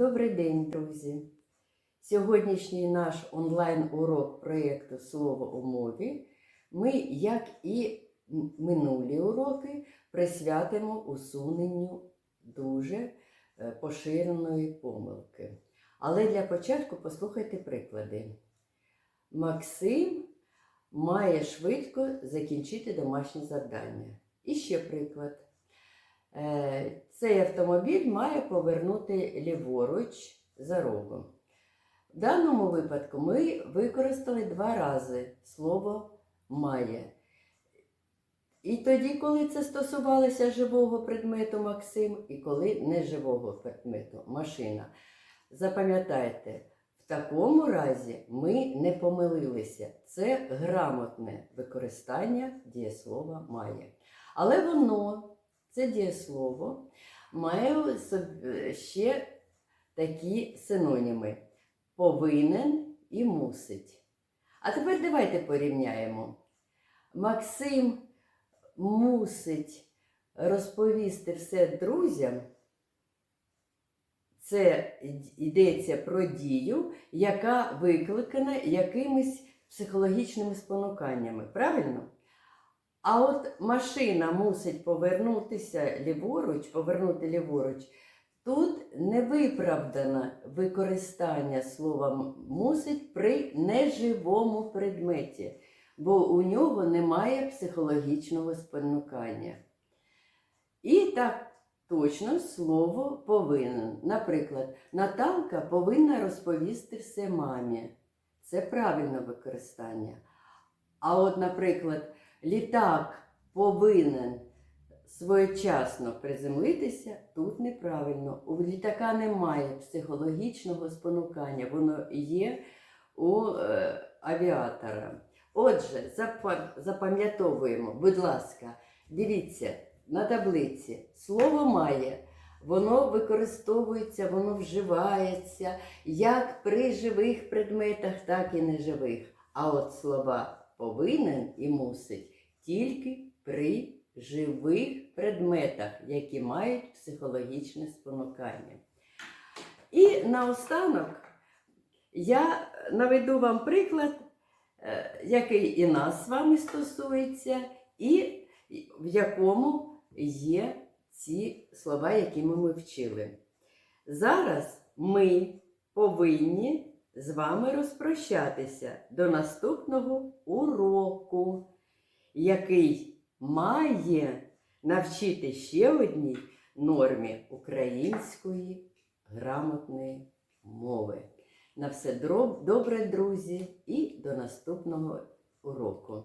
Добрий день, друзі! Сьогоднішній наш онлайн-урок проєкту Слово у мові ми, як і минулі уроки, присвятимо усуненню дуже е, поширеної помилки. Але для початку послухайте приклади. Максим має швидко закінчити домашнє завдання. І ще приклад. Е, Цей автомобіль має повернути ліворуч за рогом. В даному випадку ми використали два рази слово має. І тоді, коли це стосувалося живого предмету Максим, і коли неживого предмету машина. Запам'ятайте, в такому разі ми не помилилися. Це грамотне використання дієслова має. Але воно це дієслово має ще такі синоніми: повинен і мусить. А тепер давайте порівняємо. Максим мусить розповісти все друзям. Це йдеться про дію, яка викликана якимись психологічними спонуканнями. Правильно? А от машина мусить повернутися ліворуч, повернути ліворуч. Тут невиправдане використання слова мусить при неживому предметі, бо у нього немає психологічного спонукання. І так точно слово повинен. Наприклад, Наталка повинна розповісти все мамі. Це правильне використання. А от, наприклад, літак повинен своєчасно приземлитися, тут неправильно. У літака немає психологічного спонукання, воно є у е, авіатора. Отже, запам'ятовуємо, будь ласка, дивіться на таблиці. Слово має. Воно використовується, воно вживається як при живих предметах, так і неживих. А от слова повинен і мусить тільки при живих предметах, які мають психологічне спонукання. І наостанок я наведу вам приклад, е, який і нас з вами стосується, і в якому є ці слова, які ми вчили. Зараз ми повинні з вами розпрощатися до наступного уроку, який має навчити ще одній нормі української грамотної мови. На все добре, друзі, і до наступного уроку.